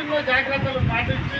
చిన్న జాగ్రత్తలు పాటించి